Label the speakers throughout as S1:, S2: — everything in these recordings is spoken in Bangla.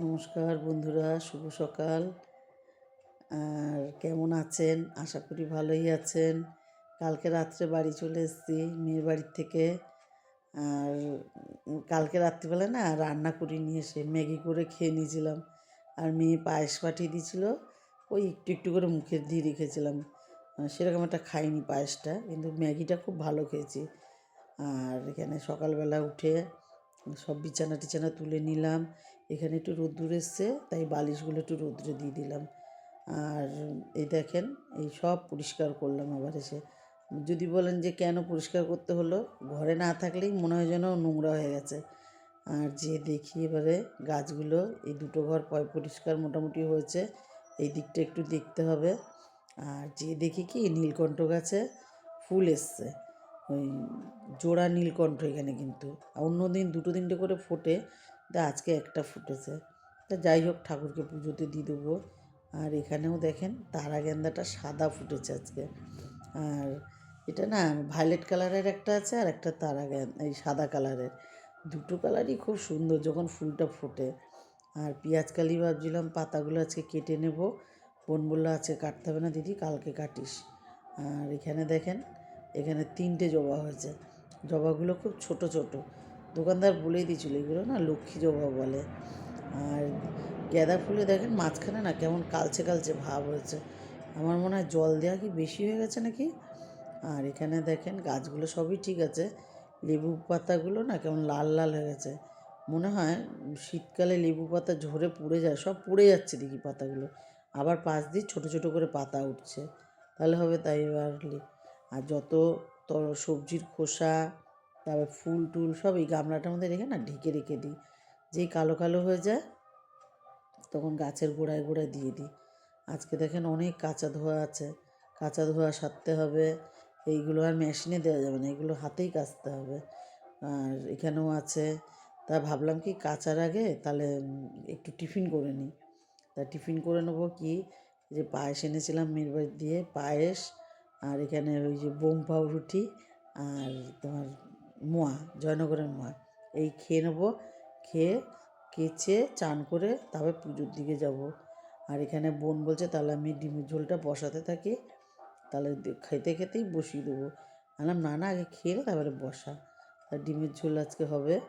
S1: নমস্কার বন্ধুরা, শুভ সকাল। আর কেমন আছেন? আশা করি ভালোই আছেন। কালকে রাত্রে বাড়ি চলে এসেছি, মেয়ের বাড়ির থেকে। আর কালকে রাত্রিবেলা না রান্না করে নিয়ে এসে ম্যাগি করে খেয়ে নিয়েছিলাম। আর মেয়ে পায়েস পাঠিয়ে দিয়েছিল। ওই একটু একটু করে মুখে দিয়ে রেখেছিলাম। সেরকম একটা খাইনি পায়েসটা, কিন্তু ম্যাগিটা খুব ভালো খেয়েছি। আর এখানে সকালবেলা উঠে সব বিছানা টিছানা তুলে নিলাম। এখানে একটু রোদ্দুর এসছে, তাই বালিশগুলো একটু রোদ্রে দিয়ে দিলাম। আর এই দেখেন, এই সব পরিষ্কার করলাম আবার এসে। যদি বলেন যে কেন পরিষ্কার করতে হলো, ঘরে না থাকলেই মনে হয় যেন নোংরা হয়ে গেছে। আর যে দেখি এবারে গাছগুলো, এই দুটো ঘর পয় পরিষ্কার মোটামুটি হয়েছে, এই দিকটা একটু দেখতে হবে। আর যে দেখি কি, নীলকণ্ঠ গাছে ফুল এসছে। ওই জোড়া নীলকণ্ঠ এখানে কিন্তু। অন্য দিন দুটো তিনটে করে ফোটে তা আজকে একটা ফুটেছে। তা যাই হোক, ঠাকুরকে পুজোতে দিয়ে দেবো। আর এখানেও দেখেন তারা গেন্দাটা সাদা ফুটেছে আজকে। আর এটা না, ভায়োলেট কালারের একটা আছে আর একটা তারা এই সাদা কালারের। দুটো কালারই খুব সুন্দর যখন ফুলটা ফোটে। আর পেঁয়াজ কালি ভাবছিলাম, পাতাগুলো আজকে কেটে নেব। বোন বলল, আজকে কাটতে হবে না দিদি, কালকে কাটিস। আর এখানে দেখেন, এখানে তিনটে জবা হয়েছে। জবাগুলো খুব ছোট ছোট। দোকানদার বলেই দিয়েছিল, এগুলো না লক্ষ্মী জবা বলে। আর গাঁদা ফুলে দেখেন মাঝখানে না কেমন কালচে কালচে ভাব হয়েছে। আমার মনে হয় জল দেওয়া কি বেশি হয়ে গেছে নাকি? আর এখানে দেখেন গাছগুলো সবই ঠিক আছে, লেবু পাতাগুলো না কেমন লাল লাল হয়ে গেছে। মনে হয় শীতকালে লেবু পাতা ঝরে পুড়ে যায়, সব পুড়ে যাচ্ছে দেখি পাতাগুলো। আবার পাশ দিয়ে ছোটো ছোটো করে পাতা উঠছে, তাহলে হবে তাই আর যত তর সবজির খোসা তারপর ফুল টুল সব এই গামলাটার মধ্যে রেখে না ঢেকে রেখে দিই। যেই কালো কালো হয়ে যায়, তখন গাছের গোড়ায় গোড়ায় দিয়ে দিই। আজকে দেখেন অনেক কাঁচা ধোয়া আছে। কাঁচা ধোয়া সারতে হবে। এইগুলো আর মেশিনে দেওয়া যাবে না, এগুলো হাতেই কাচতে হবে। আর এখানেও আছে। তা ভাবলাম কি কাচার আগে তাহলে একটু টিফিন করে নিই। তা টিফিন করে নেব কি? যে পায়েস এনেছিলাম মেয়ের বাড়ি দিয়ে, পায়েস আর এখানে ওই যে বোম পাউরুটি আর তোমার মোয়া, জয়নগরের মোয়া। এই খেয়ে নেব, খেয়ে কেচে চান করে তারপরে পুজোর দিকে যাব। আর এখানে বোন বলছে, তাহলে আমি ডিমের ঝোলটা বসাতে থাকি। তাহলে খেতে খেতেই বসিয়ে দেবো। বললাম না না, আগে খেয়ে তারপরে বসা। আর ডিমের ঝোল আজকে হবে।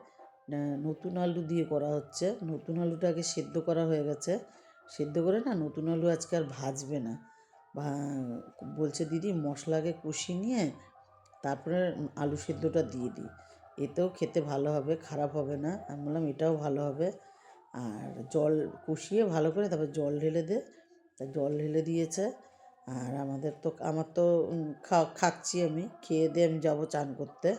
S1: নতুন আলু দিয়ে করা হচ্ছে। নতুন আলুটা আগে সেদ্ধ করা হয়ে গেছে। সেদ্ধ করে না, নতুন আলু আজকে আর ভাজবে না। বলছে, দিদি, মশলা আগে কষিয়ে নিয়ে তারপরে আলু সেদ্ধটা দিয়ে দিই। এতেও খেতে ভালো হবে, খারাপ হবে না। আমি বললাম, এটাও ভালো হবে। আর জল কষিয়ে ভালো করে তারপর জল ঢেলে দে। তা জল ঢেলে দিয়েছে। আর আমাদের তো, আমার তো খা, খাচ্ছি আমি। খেয়ে দিয়ে আমি যাব চান করতে।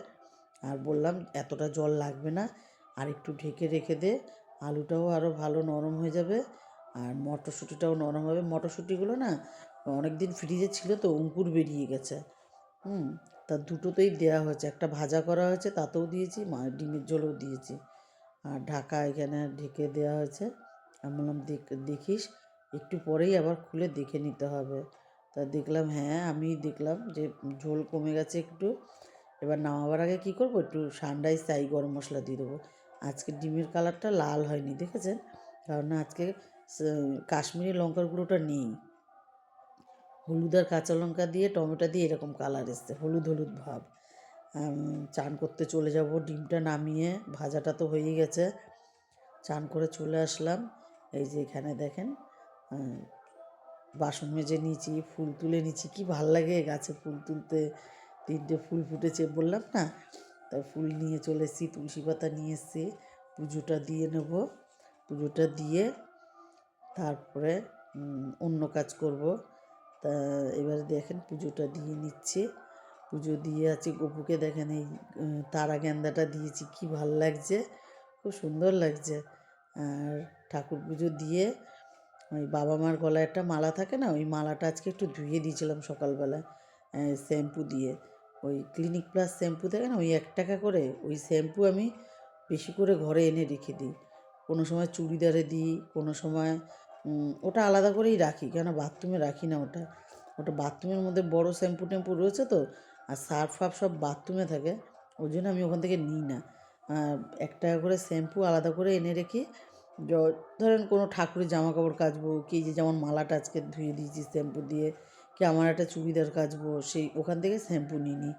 S1: আর বললাম, এতটা জল লাগবে না। আর একটু ঢেকে রেখে দে। আলুটাও আরও ভালো নরম হয়ে যাবে। আর মটরশুঁটিটাও নরম হবে। মটরশুঁটিগুলো না অনেক দিন ফ্রিজে ছিল তো, অঙ্কুর বেরিয়ে গেছে। হুম তা দুটোতেই দেওয়া হয়েছে। একটা ভাজা করা হয়েছে, তাতেও দিয়েছি, মা ডিমের ঝোলও দিয়েছি। আর ঢাকা এখানে ঢেকে দেওয়া হয়েছে। আমি বললাম, দেখ, দেখিস, একটু পরেই আবার খুলে দেখে নিতে হবে। তা দেখলাম হ্যাঁ আমি দেখলাম যে ঝোল কমে গেছে একটু। এবার নামাবার আগে কী করব? একটু সানরাইজ চাই গরম মশলা দিয়ে দেবো। আজকে ডিমের কালারটা লাল হয়নি, দেখেছেন? কারণ আজকে কাশ্মীরি লঙ্কার গুঁড়োটা নেই। হলুদ আর কাঁচা লঙ্কা দিয়ে, টমেটো দিয়ে এরকম কালার এসছে, হলুদ হলুদ ভাব। চান করতে চলে যাব, ডিমটা নামিয়ে ভাজাটা তো হয়েই গেছে। চান করে চলে আসলাম, এই যে এখানে দেখেন বাসন মেজে নিয়েছি, ফুল তুলে নিয়েছি, কি ভালো লাগে গাছে ফুল তুলতে। তিনটে ফুল ফুটেছে বললাম না তাই ফুল নিয়ে চলে এসেছি, তুলসী পাতা নিয়ে এসেছি, পুজোটা দিয়ে নেব। পুজোটা দিয়ে তারপরে অন্য কাজ করব। তা এবারে দেখেন পুজোটা দিয়ে নিচ্ছি। পুজো দিয়ে আছে গপুকে দেখেন এই তারা গেন্দাটা দিয়েছি, কি ভালো লাগছে, খুব সুন্দর লাগছে। আর ঠাকুর পুজো দিয়ে ওই বাবা মার গলায় একটা মালা থাকে না, ওই মালাটা আজকে একটু ধুয়ে দিয়েছিলাম সকালবেলায় শ্যাম্পু দিয়ে। ওই ক্লিনিক প্লাস শ্যাম্পু থাকে না, ওই এক টাকা করে, ওই শ্যাম্পু আমি বেশি করে ঘরে এনে রেখে দিই। কোনো সময় চুড়িদারে দিই, কোনো সময় ওটা আলাদা করেই রাখি কেন বাথরুমে রাখি না ওটা। ওটা বাথরুমের মধ্যে বড় শ্যাম্পু ট্যাম্পু রয়েছে তো, আর সার্ফ ফার্ফ সব বাথরুমে থাকে, ওই জন্য আমি ওখান থেকে নিই না। এক টাকা করে শ্যাম্পু আলাদা করে এনে রেখে ধরেন কোনো ঠাকুরের জামা কাপড় কাচবো, কি যে যেমন মালাটা আজকে ধুয়ে দিয়েছি শ্যাম্পু দিয়ে, কি আমার একটা চুড়িদার কাচবো, সেই ওখান থেকে শ্যাম্পু নিয়ে নিই।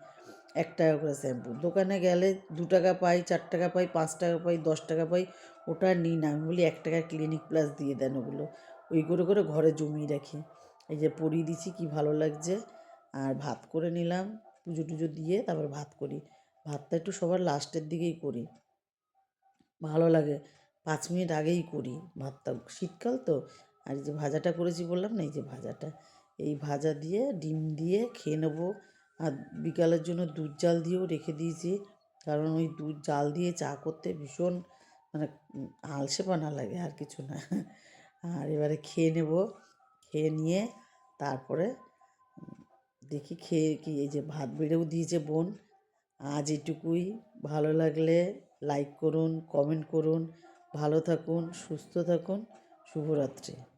S1: এক টাকা করে শ্যাম্পু। দোকানে গেলে দু টাকা পাই, চার টাকা পাই, পাঁচ টাকা পাই, দশ টাকা পাই, ওটা নিই না। আমি বলি এক টাকা ক্লিনিক প্লাস দিয়ে দেন ওগুলো। ওই করে করে ঘরে জমিয়ে রাখি। এই যে পরিয়ে দিছি, কি ভালো লাগছে? আর ভাত করে নিলাম, পুজো টুজো দিয়ে তারপর ভাত করি। ভাতটা একটু সবার লাস্টের দিকেই করি। ভালো লাগে। পাঁচ মিনিট আগেই করি ভাতটা। শীতকাল তো। আর যে ভাজাটা করেছি বললাম না, এই যে ভাজাটা। এই ভাজা দিয়ে, ডিম দিয়ে খেয়ে নেব। আর বিকালের জন্য দুধ জাল দিয়েও রেখে দিয়েছি। কারণ ওই দুধ জাল দিয়ে চা করতে ভীষণ মানে আলসেপনা লাগে আর কিছু না। আর এবারে খেয়ে নেব। খেয়ে নিয়ে তারপরে দেখি খেয়ে কি, এই যে ভাত বেড়েও দিয়েছে বোন। আজ এটুকুই। ভালো লাগলে লাইক করুন কমেন্ট করুন। ভালো থাকুন, সুস্থ থাকুন। শুভরাত্রি।